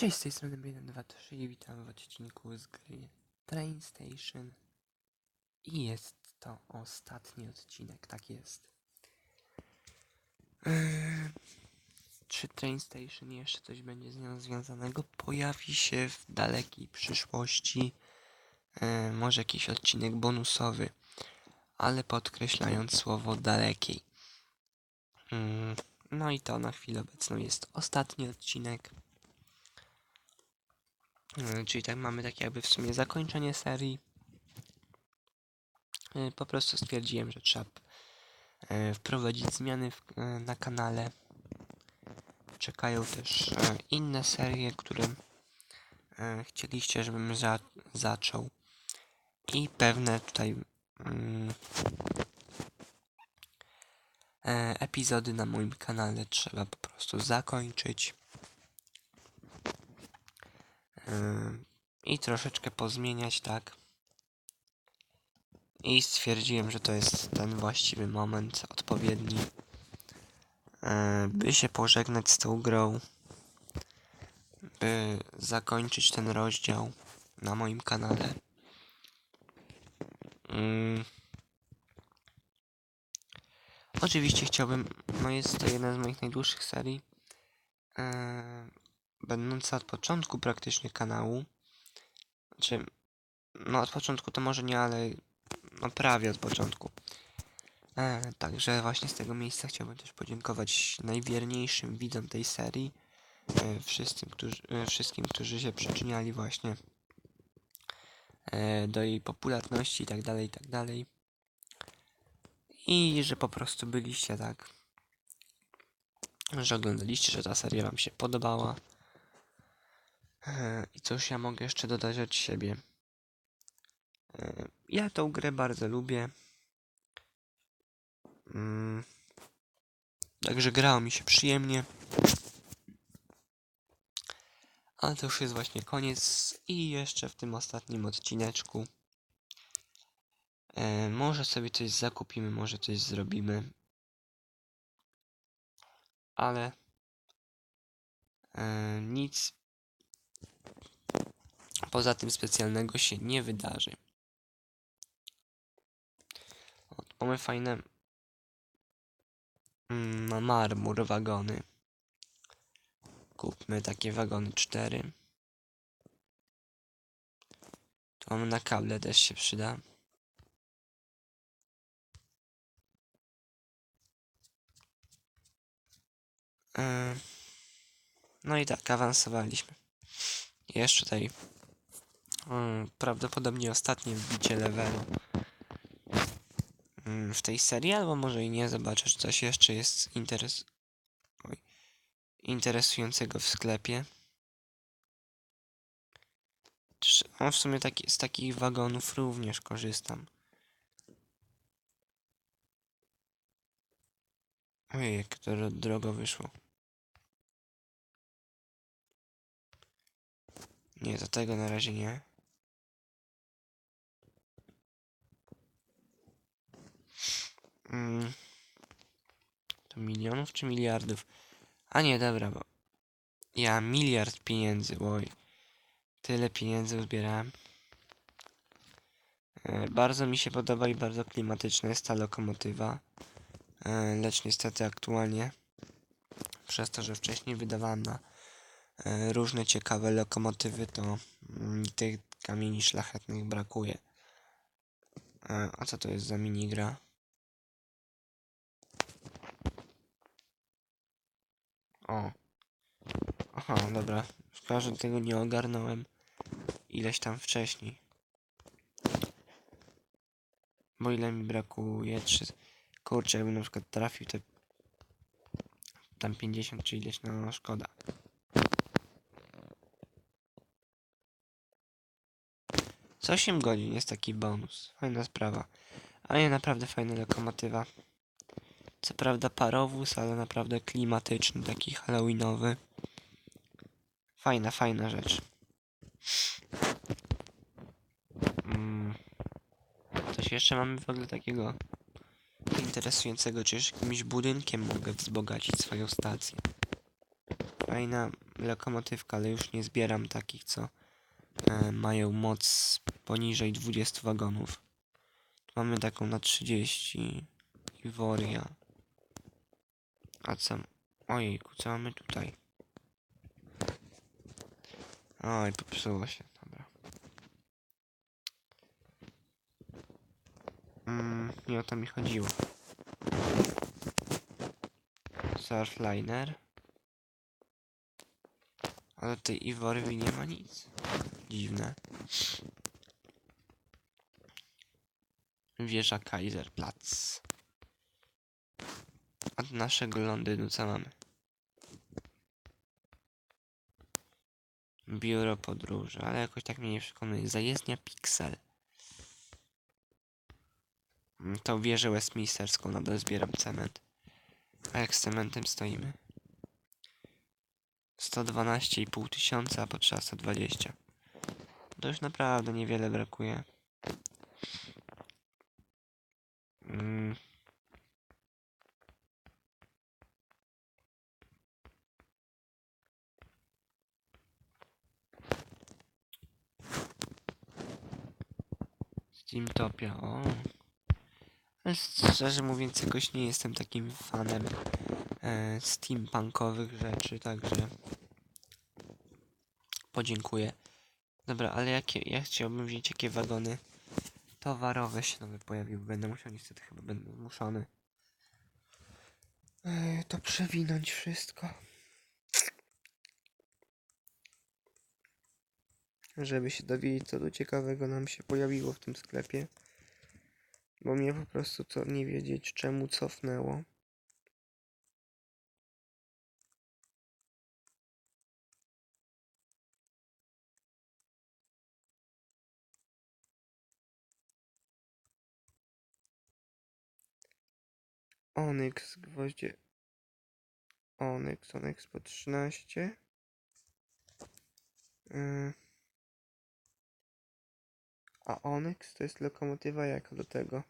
Cześć, z tej strony 123 i witam w odcinku z gry Train Station. I jest to ostatni odcinek, tak jest. Eee, czy Train Station jeszcze coś będzie z nią związanego? Pojawi się w dalekiej przyszłości. Eee, może jakiś odcinek bonusowy, ale podkreślając słowo dalekiej. Mm, no i to na chwilę obecną jest ostatni odcinek. Mm, Czyli tak mamy takie jakby w sumie zakończenie serii. Y, Po prostu stwierdziłem, że trzeba e, wprowadzić zmiany w, e, na kanale. Czekają też e, inne serie, które e, chcieliście, żebym za zaczął. I pewne tutaj mm, e, epizody na moim kanale trzeba po prostu zakończyć. Ym, i troszeczkę pozmieniać, tak. I stwierdziłem, że to jest ten właściwy moment, odpowiedni, e, by się pożegnać z tą grą, by zakończyć ten rozdział na moim kanale. Ym. Oczywiście chciałbym, no jest to jedna z moich najdłuższych serii, e, będąca od początku praktycznie kanału. Znaczy, no od początku to może nie, ale no prawie od początku. E, także właśnie z tego miejsca chciałbym też podziękować najwierniejszym widzom tej serii. E, wszystkim, którzy, e, wszystkim, którzy się przyczyniali właśnie e, do jej popularności i tak dalej, i tak dalej. I że po prostu byliście tak, że oglądaliście, że ta seria wam się podobała. I cóż ja mogę jeszcze dodać od siebie? E, Ja tą grę bardzo lubię. Mm. Także grało mi się przyjemnie. Ale to już jest właśnie koniec i jeszcze w tym ostatnim odcineczku e, może sobie coś zakupimy, może coś zrobimy. Ale e, nic poza tym specjalnego się nie wydarzy. O, mamy fajne mm, marmur wagony. Kupmy takie wagony 4. Tu mamy na kable też się przyda. Yy, No i tak, awansowaliśmy. Jeszcze tutaj mm, prawdopodobnie ostatnie wbicie levelu mm, w tej serii, albo może i nie, zobaczę, czy coś jeszcze jest interes... Oj. interesującego w sklepie. Czy- O, w sumie taki, z takich wagonów również korzystam. Ojej, jak to ro- drogo wyszło. Nie, do tego na razie nie. Milionów czy miliardów? A nie, dobra, bo ja miliard pieniędzy, oj. Tyle pieniędzy uzbierałem. E, bardzo mi się podoba i bardzo klimatyczna jest ta lokomotywa. E, lecz niestety aktualnie, przez to, że wcześniej wydawałem na e, różne ciekawe lokomotywy, to mm, tych kamieni szlachetnych brakuje. A co to jest za minigra? O. Aha, dobra. Szkoda, że tego nie ogarnąłem ileś tam wcześniej. Bo ile mi brakuje? Trzy... Kurczę, jakbym na przykład trafił te... Tam 50 czy ileś, no szkoda. Z 8 godzin jest taki bonus. Fajna sprawa. A nie, naprawdę fajna lokomotywa. Co prawda parowóz, ale naprawdę klimatyczny, taki halloweenowy. Fajna, fajna rzecz. Mm. Coś jeszcze mamy w ogóle takiego interesującego, czy już jakimś budynkiem mogę wzbogacić swoją stację. Fajna, lokomotywka, ale już nie zbieram takich, co e, mają moc poniżej 20 wagonów. Tu mamy taką na 30 Iworia. A co? Ojejku, co mamy tutaj? Oj, popsuło się, dobra. Mm, nie o to mi chodziło. Surfliner. Ale tej Iworwi nie ma nic. Dziwne. Wieża Kaiserplatz. Od naszego Londynu co mamy? Biuro podróży, ale jakoś tak mnie nie przekonuje. Zajezdnia Pixel. Mm, Tą wieżę Westminsterską nadal zbieram cement. A jak z cementem stoimy? 112,5 tysiąca, a potrzeba 120. To już naprawdę niewiele brakuje. Mm. Steamtopia, o. Ale szczerze mówiąc, jakoś nie jestem takim fanem e, steampunkowych rzeczy, także podziękuję. Dobra, ale jakie, ja chciałbym wiedzieć, jakie wagony towarowe się nowe pojawiły. Będę musiał, niestety chyba będę zmuszony e, to przewinąć wszystko. Żeby się dowiedzieć, co tu ciekawego nam się pojawiło w tym sklepie. Bo mnie po prostu to nie wiedzieć, czemu cofnęło. Onyx, gwoździe. Onyx, Onyx po 13. Yy. A Onyx to jest lokomotywa jaka do tego?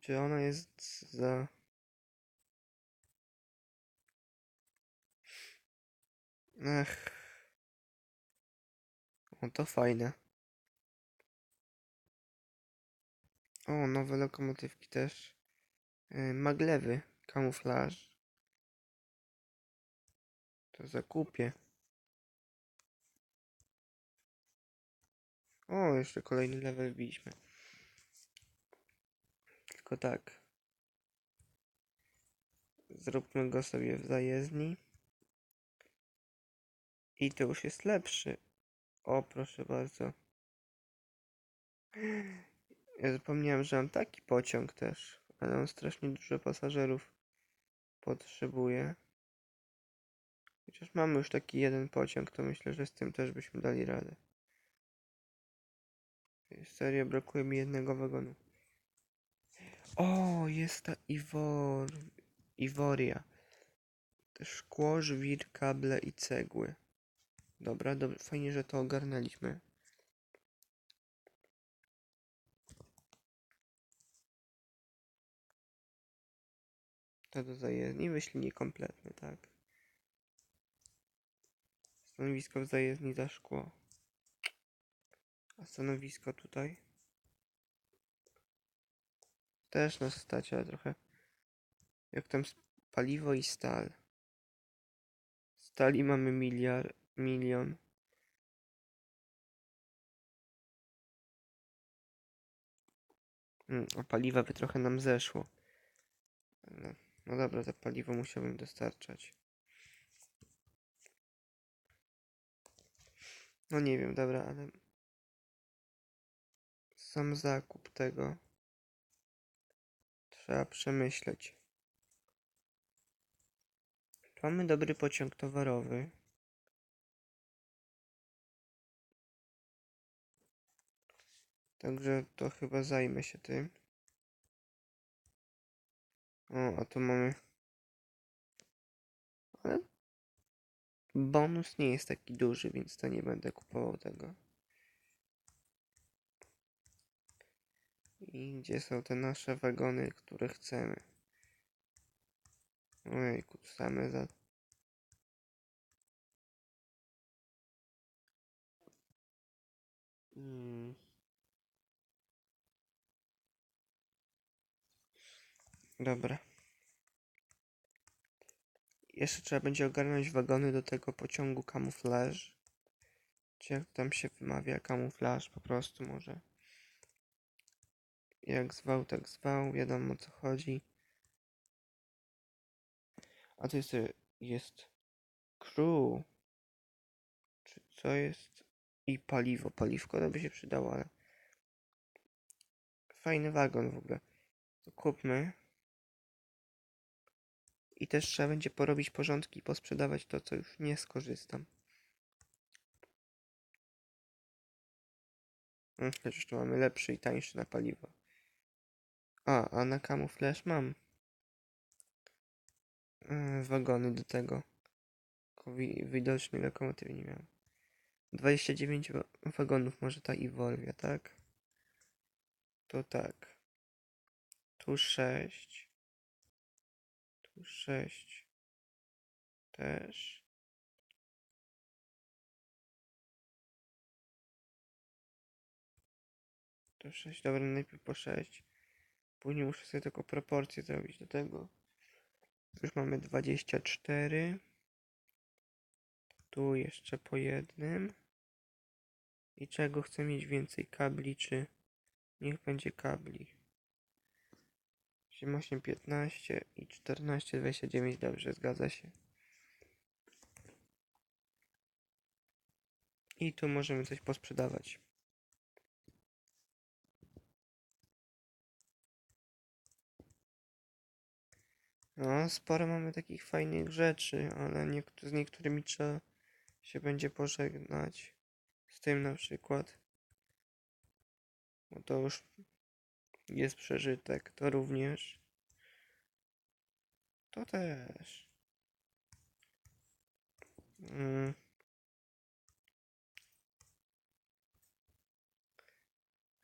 Czy ona jest za... Ech. O, to fajne. O, nowe lokomotywki też. Yy, maglewy, kamuflaż. To zakupię. O, jeszcze kolejny level wbiliśmy. Tylko tak. Zróbmy go sobie w zajezdni. I to już jest lepszy. O, proszę bardzo. Ja zapomniałem, że mam taki pociąg też, ale on strasznie dużo pasażerów potrzebuje. Chociaż mamy już taki jeden pociąg, to myślę, że z tym też byśmy dali radę. Serio, brakuje mi jednego wagonu. O, jest ta Iwor... Iworia. Szkło, żwir, kable i cegły. Dobra, dobra, fajnie, że to ogarnęliśmy. To do zajezdni, wyślij niekompletny, tak. Stanowisko w zajezdni za szkło. A stanowisko tutaj? Też nas stać, ale trochę. Jak tam paliwo i stal. Stali mamy miliard, milion. Mm, a paliwa by trochę nam zeszło. Ale, no dobra, to paliwo musiałbym dostarczać. No nie wiem, dobra, ale sam zakup tego trzeba przemyśleć. Tu Mamy dobry pociąg towarowy. Także to chyba zajmę się tym. O, a tu mamy. Ale bonus nie jest taki duży, więc to nie będę kupował tego. I gdzie są te nasze wagony, które chcemy? Ojejku, same za... Hmm. Dobra. Jeszcze trzeba będzie ogarnąć wagony do tego pociągu kamuflaż. Czy jak tam się wymawia kamuflaż po prostu może. Jak zwał, tak zwał, wiadomo o co chodzi. A to jest, jest crew. Czy co jest? I paliwo. Paliwko to by się przydało, ale fajny wagon w ogóle. To kupmy. I też trzeba będzie porobić porządki posprzedawać to, co już nie skorzystam. Chociaż tu mamy lepszy i tańszy na paliwo. A, a na kamuflaż mam yy, wagony do tego. Wi widocznie lokomotywy nie miałem. 29 wa- wagonów może ta Iwolwia, tak? To tak. Tu 6. Tu 6. Też. To 6, dobra, najpierw po 6. Później muszę sobie tylko proporcje zrobić do tego. Już mamy 24. Tu jeszcze po jednym. I czego chcę mieć więcej? Kabli czy... Niech będzie kabli. 7, 8, 15 i 14, 29. Dobrze, zgadza się. I tu możemy coś posprzedawać. No, sporo mamy takich fajnych rzeczy, ale niektó- z niektórymi trzeba się będzie pożegnać. Z tym na przykład. Bo to już jest przeżytek. To również. To też. Mm.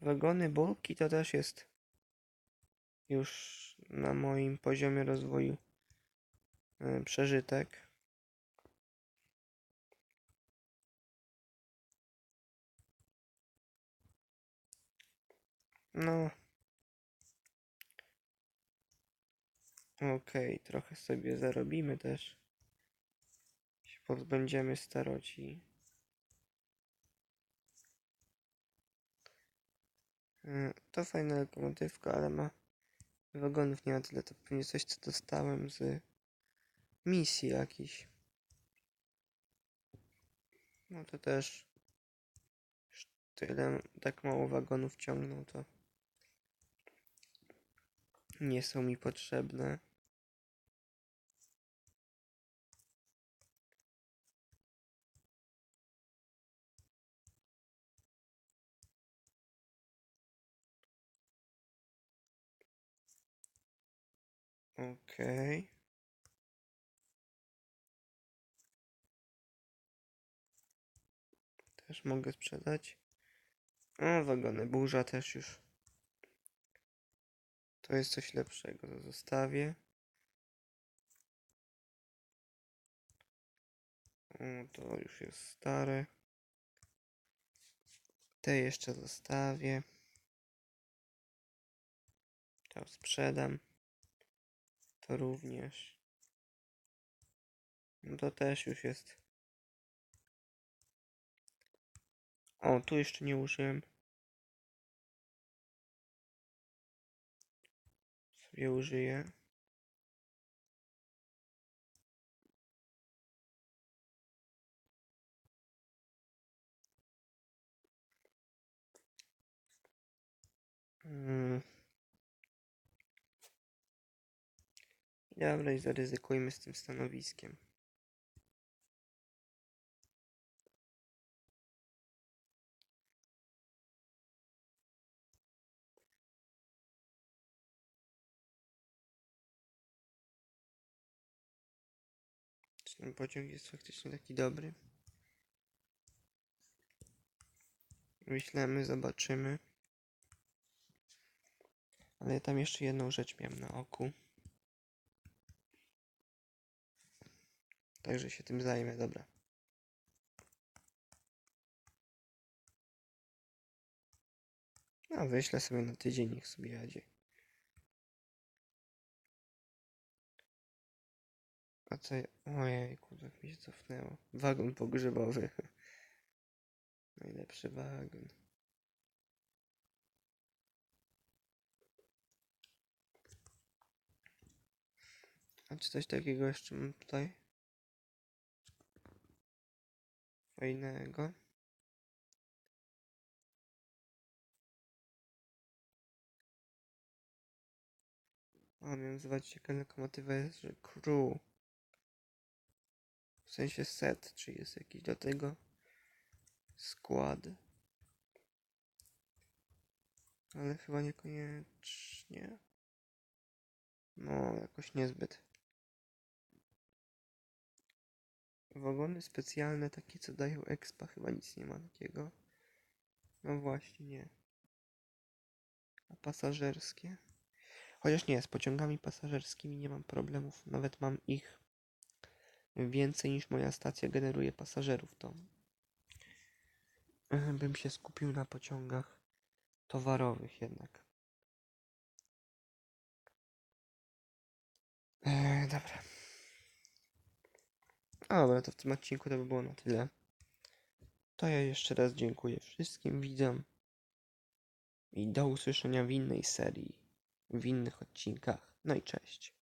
Wagony bulki to też jest już na moim poziomie rozwoju e, przeżytek. No. Okej, trochę sobie zarobimy też. Się pozbędziemy staroci. E, To fajna lokomotywka, ale ma wagonów nie ma tyle. To pewnie coś, co dostałem z misji jakiś. No to też tyle, tak mało wagonów ciągną, to nie są mi potrzebne. Okej. Też mogę sprzedać. O, wagony burza też już. To jest coś lepszego, to zostawię. O, to już jest stare. Te jeszcze zostawię. To sprzedam. To również. No to też już jest. O, tu jeszcze nie użyłem. Sobie użyję. Mm. Dobra, i zaryzykujmy z tym stanowiskiem. Ten pociąg jest faktycznie taki dobry? Wyślemy, zobaczymy. Ale ja tam jeszcze jedną rzecz miałem na oku. Także się tym zajmę, dobra. A wyślę sobie na tydzień, niech sobie jedzie. A co? ja- Ojejku, tak mi się cofnęło. Wagon pogrzebowy. Najlepszy wagon. A czy coś takiego jeszcze mam tutaj? Fajnego. A miałem nazywać się lokomotywa jest, że crew. W sensie set, czy jest jakiś do tego skład. Ale chyba niekoniecznie. No, jakoś niezbyt. Wagony specjalne, takie co dają expa, chyba nic nie ma takiego. No właśnie, nie. A pasażerskie? Chociaż nie, z pociągami pasażerskimi nie mam problemów. Nawet mam ich więcej niż moja stacja generuje pasażerów. To e, bym się skupił na pociągach towarowych jednak. E, dobra. A dobra, to w tym odcinku to by było na tyle. To ja jeszcze raz dziękuję wszystkim widzom. I do usłyszenia w innej serii, w innych odcinkach. No i cześć.